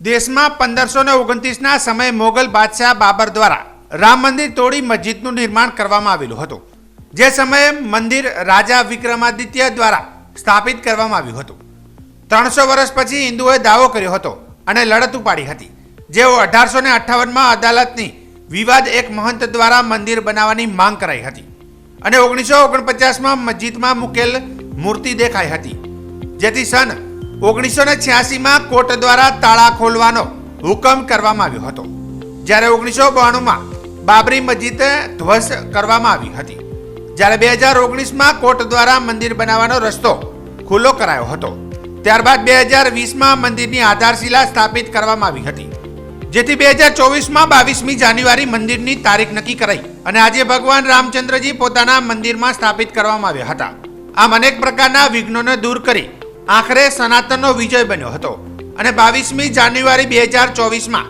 દેશમાં પંદરસો ને ઓગણત્રીસના સમયે મોગલ બાદશાહ બાબર દ્વારા રામ મંદિર તોડી મસ્જિદનું નિર્માણ કરવામાં આવેલું હતું, જે સમયે મંદિર રાજા વિક્રમાદિત્ય દ્વારા સ્થાપિત કરવામાં આવ્યું હતું. ત્રણસો વર્ષ પછી હિન્દુઓએ દાવો કર્યો હતો અને લડત ઉપાડી હતી. જેઓ અઢારસો ને અઠ્ઠાવનમાં અદાલતની વિવાદ એક મહંત દ્વારા મંદિર બનાવવાની માંગ કરાઈ હતી અને ઓગણીસો ઓગણપચાસમાં મસ્જિદમાં મૂકેલ મૂર્તિ દેખાઈ હતી, જેથી સન ઓગણીસો ને છ્યાસીમાં કોર્ટ દ્વારા તાળા ખોલવાનો હુકમ કરવામાં આવ્યો હતો. જ્યારે ઓગણીસો બાણુંમાં બાબરી મસ્જિદ ધ્વસ્ત કરવામાં આવી હતી. જ્યારે બે હજાર ઓગણીસમાં કોર્ટ દ્વારા મંદિર બનાવવાનો રસ્તો ખુલ્લો કરાયો હતો. ત્યારબાદ બે હજાર વીસમાં મંદિરની આધારશિલા સ્થાપિત કરવામાં આવી હતી. જેથી બે હજાર ચોવીસમાં બાવીસમી જાન્યુઆરી મંદિરની તારીખ નક્કી કરાઈ અને આજે ભગવાન રામચંદ્રજી પોતાના મંદિરમાં સ્થાપિત કરવામાં આવ્યા હતા. આમ અનેક પ્રકારના વિઘ્નોને દૂર કરી આખરે સનાતનનો વિજય બન્યો હતો અને બાવીસમી જાન્યુઆરી બે હજાર ચોવીસમાં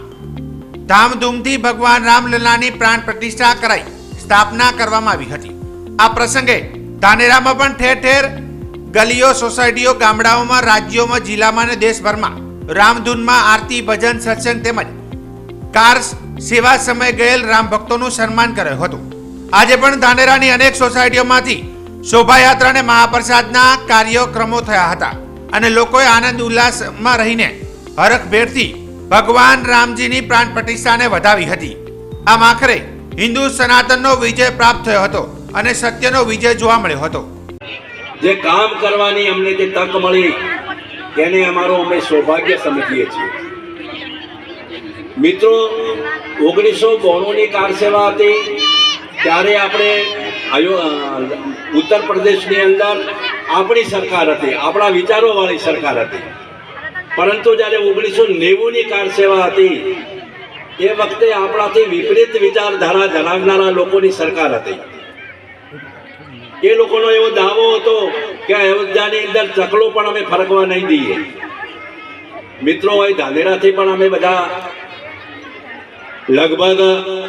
ધામધૂમથી ભગવાન રામલલ્લાની પ્રાણ પ્રતિષ્ઠા કરાઈ, સ્થાપના કરવામાં આવી હતી. આ પ્રસંગે ધાનેરામાં પણ ઠેર ઠેર ગલીઓ, સોસાયટીઓ, ગામડાઓમાં, રાજ્યોમાં, જિલ્લામાં અને દેશભરમાં રામધૂનમાં આરતી, ભજન, સત્સંગ તેમજ કાર સેવા સમય ગયેલ રામ ભક્તોનું સન્માન કર્યું હતું. આજે પણ ધાનેરાની અનેક સોસાયટીઓમાંથી શોભાયાત્રા અને મહાપ્રસાદના કાર્યક્રમો થયા હતા અને લોકોએ આનંદ ઉલ્લાસમાં રહીને હરખભેરથી ભગવાન રામજીની પ્રાણ પ્રતિષ્ઠાને વધાવી હતી. આમ આખરે હિન્દુ સનાતનનો વિજય પ્રાપ્ત થયો હતો અને સત્યનો વિજય જોવા મળ્યો હતો. જે કામ કરવાની અમને જે તક મળી, તેને અમારો અમે સૌભાગ્ય સમજીએ છીએ. મિત્રો, ઓગણીસો બોણુંની કાર સેવા હતી, ત્યારે આપણે આયો ઉત્તર પ્રદેશની અંદર આપણી સરકાર હતી, આપણા વિચારોવાળી સરકાર હતી. પરંતુ જ્યારે ઓગણીસો નેવુંની કાર સેવા હતી, એ વખતે આપણાથી વિપરીત વિચારધારા ધરાવનારા લોકોની સરકાર હતી. એ લોકોનો એવો દાવો હતો કે અયોધ્યાની અંદર ચકલો પણ અમે ફરકવા નહીં દઈએ. મિત્રો હોય ધાનેરાથી પણ અમે બધા લગભગ